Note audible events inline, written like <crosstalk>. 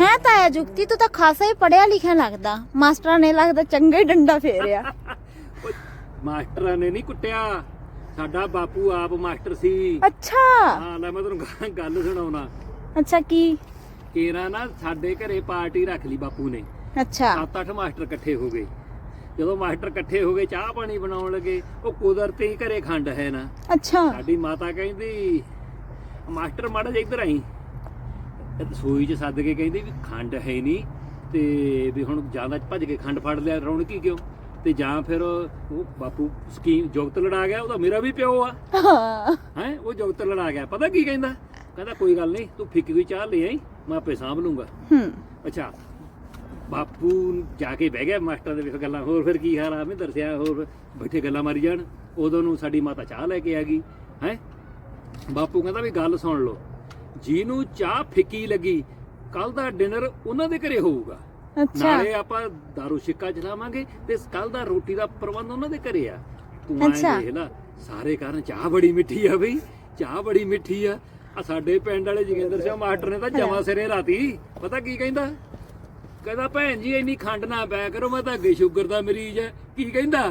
ਹੈ ਤਾਇਆ ਜੁਗਤੀ ਤੂੰ ਤਾਂ ਖਾਸਾ ਹੀ ਪੜਿਆ ਲਿਖਿਆ ਲੱਗਦਾ। ਮਾਸਟਰਾਂ ਨੇ ਲੱਗਦਾ ਚੰਗਾ ਹੀ ਡੰਡਾ ਫੇਰਿਆ। <laughs> ਓਏ, ਮਾਸਟਰਾਂ ਨੇ ਨਹੀਂ ਕੁੱਟਿਆ। ਸਾਡਾ ਬਾਪੂ ਆਪ ਮਾਸਟਰ ਸੀ। ਅੱਛਾ। ਹਾਂ ਲੈ ਮੈਂ ਤੈਨੂੰ ਗ- ਗੱਲ ਸੁਣਾਉਣਾ। ਅੱਛਾ ਕੀ? ਕੇਰਾ ਨਾ ਸਾਡੇ ਘਰੇ ਪਾਰਟੀ ਰੱਖ ਲਈ ਬਾਪੂ ਨੇ। ਅੱਛਾ। ਸੱਤ ਅੱਠ ਮਾਸਟਰ ਇਕੱਠੇ ਹੋ ਗਏ। ਜਦੋਂ ਮਾਸਟਰ ਇਕੱਠੇ ਹੋ ਗਏ ਚਾਹ ਪਾਣੀ ਬਣਾਉਣ ਲੱਗੇ ਉਹ ਕੁਦਰਤੀ ਹੀ ਘਰੇ ਖੰਡ ਹੈ ਨਾ। ਅੱਛਾ। ਸਾਡੀ ਮਾਤਾ ਕਹਿੰਦੀ ਮਾਸਟਰ ਮਾੜਾ ਜਿਹਾ ਇੱਧਰ ਆਈ। ਰਸੋਈ 'ਚ ਸੱਦ ਕੇ ਕਹਿੰਦੀ ਵੀ ਖੰਡ ਹੈ ਨਹੀਂ ਤੇ ਵੀ ਹੁਣ ਜ਼ਿਆਦਾ ਭੱਜ ਕੇ ਖੰਡ ਫੜ ਲਿਆ ਰੌਣਕੀ ਕਿਉਂ? ਤੇ ਜਾਂ ਫਿਰ ਉਹ ਬਾਪੂ ਸਕੀਮ ਜੁਗਤ ਲੜਾ ਗਿਆ ਉਹਦਾ ਮੇਰਾ ਵੀ ਪਿਓ ਆ। ਹਾਂ? ਉਹ ਜੁਗਤ ਲੜਾ ਗਿਆ। ਪਤਾ ਕੀ ਕਹਿੰਦਾ? ਕਹਿੰਦਾ ਕੋਈ ਗੱਲ ਨਹੀਂ ਤੂੰ ਫਿੱਕੀ ਹੋਈ ਚਾਹ ਲੈ ਆਈ ਮੈਂ ਆਪੇ ਸਾਂਭ ਲੂੰਗਾ। ਹੂੰ। ਅੱਛਾ ਬਾਪੂ ਜਾ ਕੇ ਬਹਿ ਗਿਆ ਮਾਸਟਰ ਦੇ ਵਿੱਚ ਗੱਲਾਂ ਹੋਰ ਫਿਰ ਕੀ ਹਾਲ ਆ? ਮੈਂ ਦੱਸਿਆ ਹੋਰ ਬੈਠੇ ਗੱਲਾਂ ਮਾਰੀ ਜਾਣ। ਉਦੋਂ ਨੂੰ ਸਾਡੀ ਮਾਤਾ ਚਾਹ ਲੈ ਕੇ ਆ ਗਈ। ਹੈ? ਬਾਪੂ ਕਹਿੰਦਾ ਵੀ ਗੱਲ ਸੁਣ ਲਓ। ਜਿਹਨੂੰ ਚਾਹ ਫਿੱਕੀ ਲੱਗੀ ਕੱਲ ਦਾ ਡਿਨਰ ਉਹਨਾਂ ਦੇ ਘਰੇ ਹੋਊਗਾ। ਅੱਛਾ। ਨਾਲੇ ਆਪਾਂ ਦਾਰੂ ਛਿੱਕਾ ਚਲਾਵਾਂਗੇ ਤੇ ਕੱਲ ਦਾ ਰੋਟੀ ਦਾ ਪ੍ਰਬੰਧ ਉਹਨਾਂ ਦੇ ਘਰੇ ਆ। ਤੂੰ ਅੱਛਾ। ਦੇਖ ਲੈ ਸਾਰੇ ਕਾਰਨ ਚਾਹ ਬੜੀ ਮਿੱਠੀ ਆ ਬਈ ਚਾਹ ਬੜੀ ਮਿੱਠੀ ਆ। ਆ ਸਾਡੇ ਪਿੰਡ ਵਾਲੇ ਜੋਗਿੰਦਰ ਸਿੰਘ ਮਾਸਟਰ ਨੇ ਤਾਂ ਜਮਾ ਸਿਰੇ ਰਾਤੀ ਪਤਾ ਕੀ ਕਹਿੰਦਾ? ਕਹਿੰਦਾ ਭੈਣ ਜੀ ਇੰਨੀ ਖੰਡ ਨਾ ਪਿਆ ਕਰੋ ਮੈਂ ਤਾਂ ਅੱਗੇ ਸ਼ੂਗਰ ਦਾ ਮਰੀਜ਼ ਐ ਕੀ ਕਹਿੰਦਾ?